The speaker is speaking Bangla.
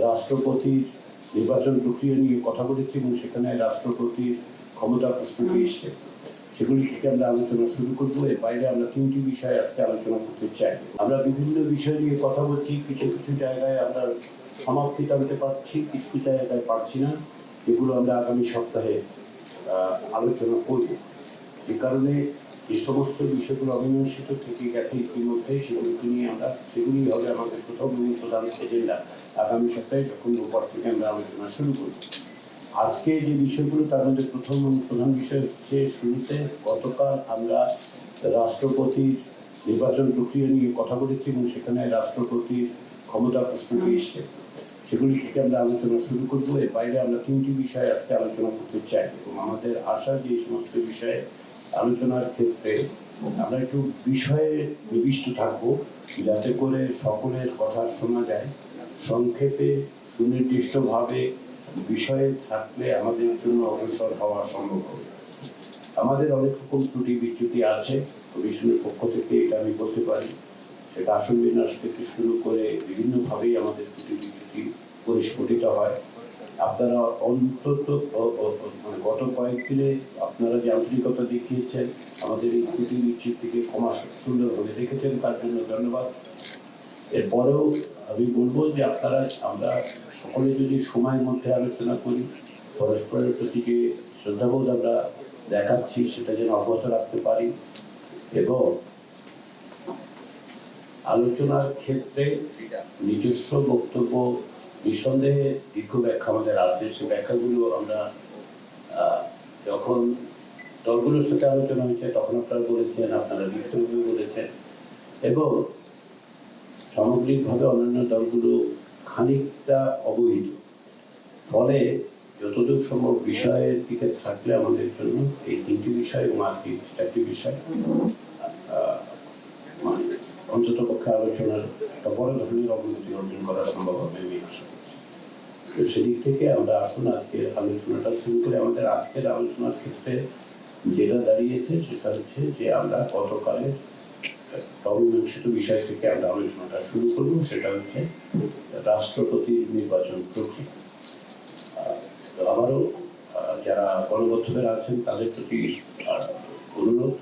রাষ্ট্রপতির নির্বাচন প্রক্রিয়া নিয়ে কথা বলেছি এবং সেখানে রাষ্ট্রপতির ক্ষমতা প্রশ্নটি এসছে। সেগুলি থেকে আমরা আলোচনা শুরু করব। এর বাইরে আমরা তিনটি বিষয়ে আজকে আলোচনা করতে চাই। আমরা বিভিন্ন বিষয় নিয়ে কথা বলছি। কিছু কিছু জায়গায় আমরা সমাপ্তি টানতে পারছি কিছু কিছু জায়গায় পারছি না। এগুলো আমরা আগামী সপ্তাহে আলোচনা করব। যে কারণে যে সমস্ত বিষয়গুলো অমীমাংসিত থেকে গেছে ইতিমধ্যে সেগুলোকে নিয়ে আমরা, সেগুলি হবে আমাদের প্রথম এবং প্রধান এজেন্ডা আগামী সপ্তাহে যখন উপর থেকে আমরা আলোচনা শুরু করব। আজকে যে বিষয়গুলো, তার মধ্যে প্রথম এবং প্রধান বিষয় হচ্ছে শুরুতে গতকাল আমরা রাষ্ট্রপতির নির্বাচন প্রক্রিয়া নিয়ে কথা বলেছি এবং সেখানে রাষ্ট্রপতির ক্ষমতা প্রশ্নটি এসছে। সেগুলি থেকে আমরা আলোচনা শুরু করব। এর বাইরে আমরা তিনটি বিষয়ে আজকে আলোচনা করতে চাই এবং আমাদের আশা যে সমস্ত বিষয়ে আলোচনার ক্ষেত্রে আমরা একটু বিষয়ে নিবিষ্ট থাকব, যাতে করে সকলের কথা শোনা যায়। সংক্ষেপে সুনির্দিষ্টভাবে বিষয়ে থাকলে আমাদের জন্য অগ্রসর হওয়া সম্ভব হবে। আমাদের অনেক রকম ত্রুটি বিচ্যুতি আছে কমিশনের পক্ষ থেকে এটা আমি বলতে পারি। সেটা আসন বিন্যাস থেকে শুরু করে বিভিন্নভাবেই আমাদের ত্রুটি বিচ্যুতি পরিস্ফুটিত হয়। আপনারা অন্তত মানে গত কয়েকদিনে আপনারা যে আন্তরিকতা দেখিয়েছেন, আমাদের এই ত্রুটি বিচ্যুতিকে ক্ষমা সুন্দরভাবে দেখেছেন তার জন্য ধন্যবাদ। এরপরেও আমি বলব যে আপনারা, আমরা সকলে যদি সময়ের মধ্যে আলোচনা করি, পরস্পরের প্রতি যে শ্রদ্ধাবোধ আমরা দেখাচ্ছি, সেটা যেন অব্যাহত রাখতে পারি। এবং আলোচনার ক্ষেত্রে নিজস্ব বক্তব্য নিঃসন্দেহে দীর্ঘ ব্যাখ্যা আমাদের আছে। সে ব্যাখ্যাগুলো আমরা যখন দলগুলোর সাথে আলোচনা হয়েছে, তখন আপনারা বলেছেন, আপনারা লিখিতভাবে বলেছেন। এবং সামগ্রিকভাবে অন্যান্য দলগুলো খানিকটা অবহিত ফলে যতদূর সম্ভব বিষয়ের দিকে থাকলে আমাদের জন্য এই তিনটি বিষয় এবং আজকে চারটি বিষয় মানে অন্তত পক্ষে আলোচনার বড় ধরনের অগ্রগতি অর্জন করা সম্ভব হবে তো সেদিক থেকে আমরা আসুন আজকে আলোচনাটা শুরু করে আমাদের আজকের আলোচনার ক্ষেত্রে যেটা দাঁড়িয়েছে সেটা হচ্ছে যে আমরা গতকালের অমীমাংসিত বিষয় থেকে আমরা আলোচনাটা শুরু করব, সেটা হচ্ছে রাষ্ট্রপতির নির্বাচন প্রক্রিয়া। আবারও যারা গণবদ্ধদের আছেন, তাদের প্রতি অনুরোধ।